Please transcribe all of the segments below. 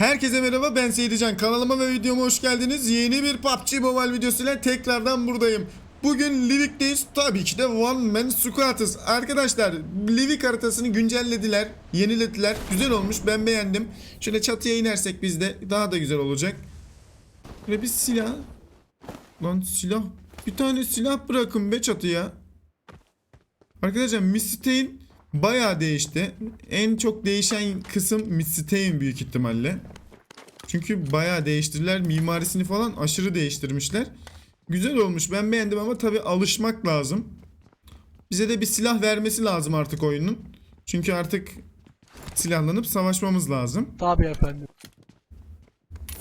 Herkese merhaba ben Seyircan kanalıma ve videoma hoş geldiniz. Yeni bir PUBG Mobile videosuyla tekrardan buradayım. Bugün Livik'teyiz. Tabii ki de One Man Squad'ız. Arkadaşlar Livik haritasını güncellediler, yenilediler. Güzel olmuş ben beğendim. Şöyle çatıya inersek biz de daha da güzel olacak. Ve bir silah. Lan silah. Bir tane silah bırakın be çatıya. Arkadaşlar Mistein bayağı değişti. En çok değişen kısım Mistein büyük ihtimalle. Çünkü bayağı değiştirdiler. Mimarisini falan aşırı değiştirmişler. Güzel olmuş. Ben beğendim ama tabi alışmak lazım. Bize de bir silah vermesi lazım artık oyunun. Çünkü artık silahlanıp savaşmamız lazım. Tabii efendim.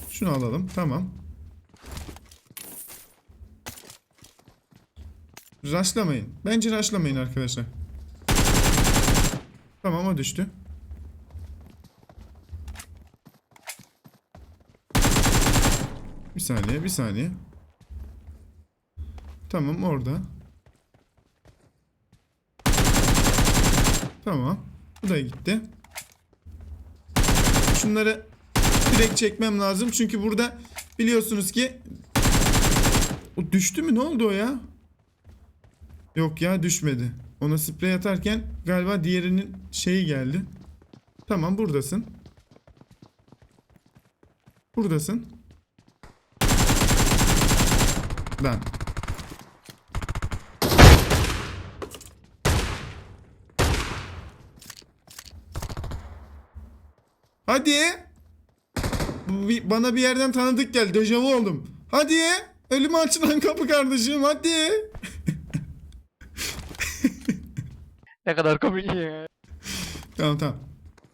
Şunu alalım. Tamam. Raşlamayın. Bence raşlamayın arkadaşlar. Tamam o düştü. Bir saniye, bir saniye. Tamam orada. Tamam. Bu da gitti. Şunları direkt çekmem lazım. Çünkü burada biliyorsunuz ki o düştü mü? Ne oldu o ya? Yok ya düşmedi. Ona sprey atarken galiba diğerinin şeyi geldi. Tamam buradasın. Buradasın. Lan. Hadi. Bana bir yerden tanıdık geldi. Dejavu oldum. Hadi. Ölüme açılan kapı kardeşim. Hadi. Ne kadar komik ya. Tamam tamam.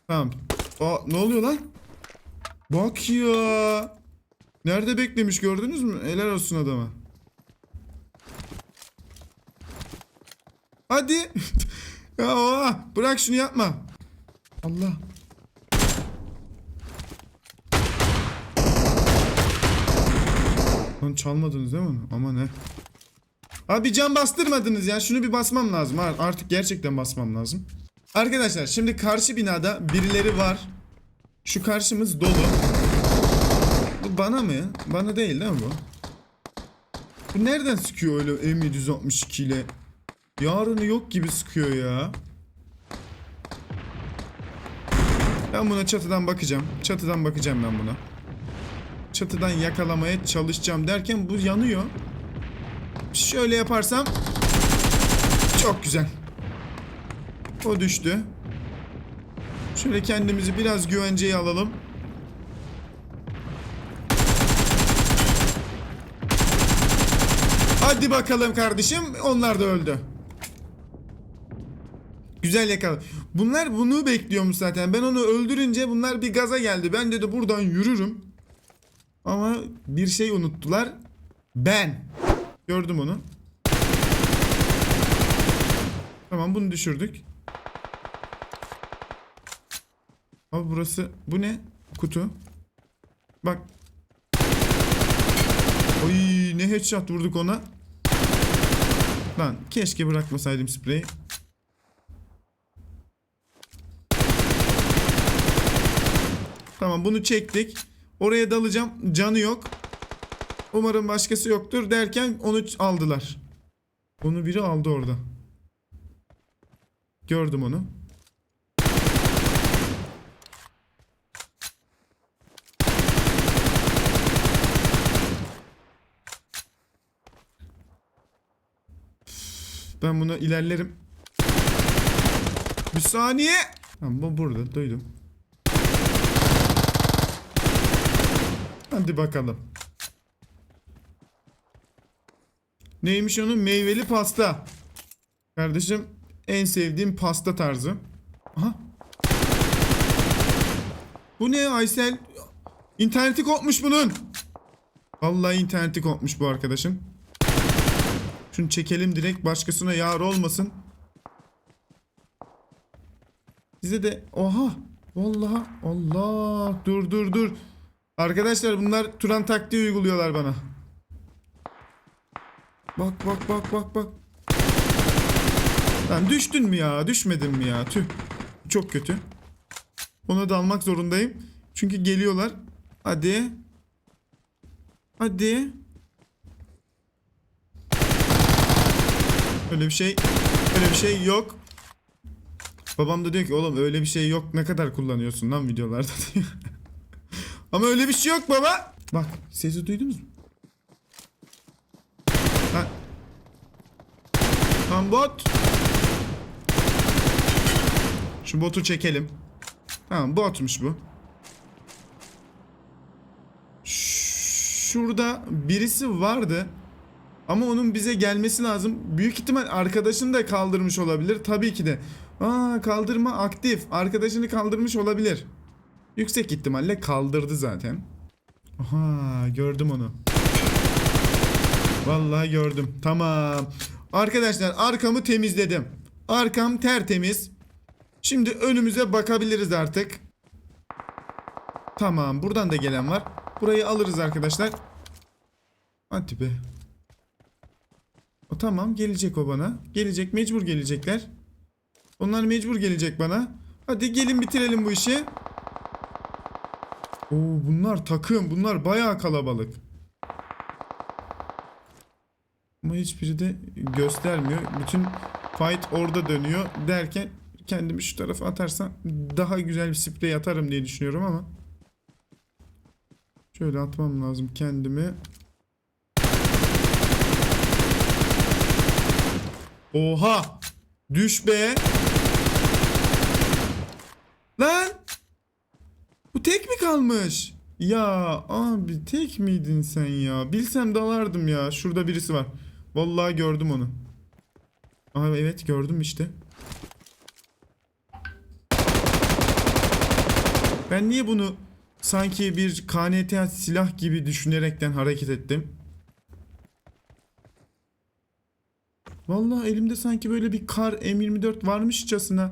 Tamam. Aa, ne oluyor lan? Bak ya. Nerede beklemiş gördünüz mü? Helal olsun adama. Hadi. ya oha, bırak şunu yapma. Allah. Lan çalmadınız değil mi? Ama ne? Abi can bastırmadınız ya. Şunu bir basmam lazım. Artık gerçekten basmam lazım. Arkadaşlar şimdi karşı binada birileri var. Şu karşımız dolu. Bu bana mı? Bana değil değil mi bu? Bu nereden sıkıyor öyle M762 ile? Yarını yok gibi sıkıyor ya. Ben buna çatıdan bakacağım. Çatıdan bakacağım ben buna. Çatıdan yakalamaya çalışacağım derken bu yanıyor. Şöyle yaparsam çok güzel. O düştü. Şöyle kendimizi biraz güvenceye alalım. Hadi bakalım kardeşim. Onlar da öldü. Güzel yakaladı. Bunlar bunu bekliyormuş zaten. Ben onu öldürünce bunlar bir gaza geldi. Ben dedi buradan yürürüm. Ama bir şey unuttular. Ben. Gördüm onu. Tamam bunu düşürdük. Abi burası bu ne? Kutu. Bak. Oy ne headshot vurduk ona. Lan keşke bırakmasaydım spreyi. Tamam bunu çektik. Oraya dalacağım. Canı yok. Umarım başkası yoktur derken onu aldılar. Onu biri aldı orada. Gördüm onu. Ben buna ilerlerim. Bir saniye. Tamam bu burada duydum. Hadi bakalım. Neymiş onun? Meyveli pasta. Kardeşim en sevdiğim pasta tarzı. Aha. Bu ne Aysel? İnterneti kopmuş bunun. Vallahi interneti kopmuş bu arkadaşın. Şunu çekelim direkt başkasına yar olmasın. Size de oha vallahi Allah dur dur dur. Arkadaşlar bunlar Turan taktiği uyguluyorlar bana. Bak bak bak bak bak. Lan düştün mü ya? Düşmedin mi ya? Tüh. Çok kötü. Ona da almak zorundayım. Çünkü geliyorlar. Hadi. Hadi. Öyle bir şey. Öyle bir şey yok. Babam da diyor ki oğlum öyle bir şey yok. Ne kadar kullanıyorsun lan videolarda diyor. Ama öyle bir şey yok baba. Bak sesi duydunuz mu? Ha. Lan bot. Şu botu çekelim. Tamam botmuş bu. Şurada birisi vardı. Ama onun bize gelmesi lazım. Büyük ihtimal arkadaşını da kaldırmış olabilir. Tabii ki de. Aa kaldırma aktif. Arkadaşını kaldırmış olabilir. Yüksek ihtimalle kaldırdı zaten. Aha gördüm onu. Vallahi gördüm. Tamam. Arkadaşlar arkamı temizledim. Arkam tertemiz. Şimdi önümüze bakabiliriz artık. Tamam buradan da gelen var. Burayı alırız arkadaşlar. Hadi be. O tamam gelecek o bana. Gelecek mecbur gelecekler. Onlar mecbur gelecek bana. Hadi gelin bitirelim bu işi. Oo bunlar takım. Bunlar bayağı kalabalık. Ama hiçbiri de göstermiyor. Bütün fight orada dönüyor derken kendimi şu tarafa atarsam daha güzel bir sprey atarım diye düşünüyorum ama. Şöyle atmam lazım kendimi. Oha! Düş be! Lan! Bu tek mi kalmış? Ya abi tek miydin sen ya? Bilsem dalardım ya. Şurada birisi var. Vallahi gördüm onu. Aa evet gördüm işte. Ben niye bunu sanki bir KNT silah gibi düşünerekten hareket ettim? Vallahi elimde sanki böyle bir kar M24 varmışçasına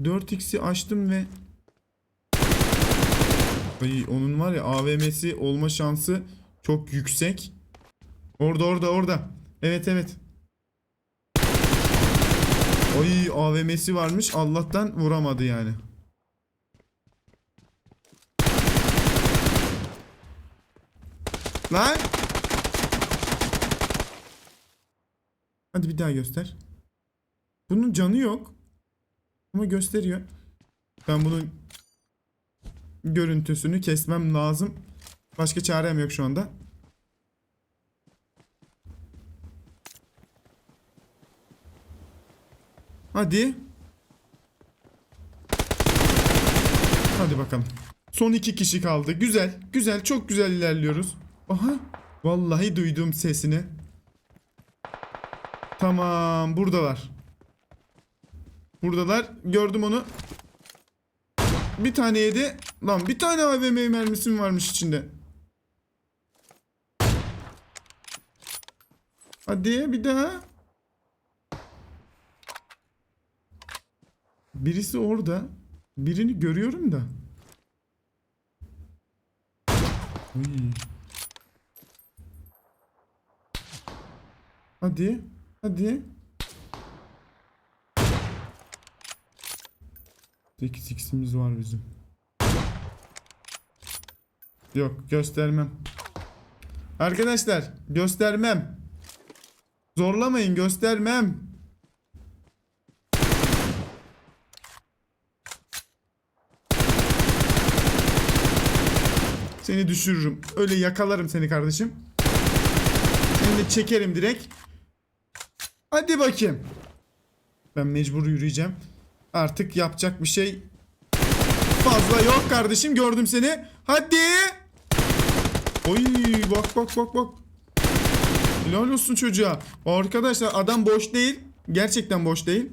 4x'i açtım ve Ay, onun var ya AVM'si olma şansı çok yüksek. Orada orada orada. Evet evet. Ay AVM'si varmış. Allah'tan vuramadı yani. Lan! Hadi bir daha göster. Bunun canı yok. Ama gösteriyor. Ben bunun görüntüsünü kesmem lazım. Başka çarem yok şu anda. Hadi. Hadi bakalım. Son iki kişi kaldı. Güzel. Güzel. Çok güzel ilerliyoruz. Aha. Vallahi duydum sesini. Tamam. Buradalar. Buradalar. Gördüm onu. Bir tane yedi. Lan bir tane AVM mermisi mi varmış içinde? Hadi bir daha. Birisi orada. Birini görüyorum da. Uy. Hadi. Hadi. 8x'imiz var bizim. Yok göstermem. Arkadaşlar göstermem. Zorlamayın göstermem. Seni düşürürüm. Öyle yakalarım seni kardeşim. Seni de çekerim direkt. Hadi bakayım. Ben mecbur yürüyeceğim. Artık yapacak bir şey fazla yok kardeşim. Gördüm seni. Hadi. Oy bak bak bak bak. Helal olsun çocuğa. Arkadaşlar adam boş değil. Gerçekten boş değil.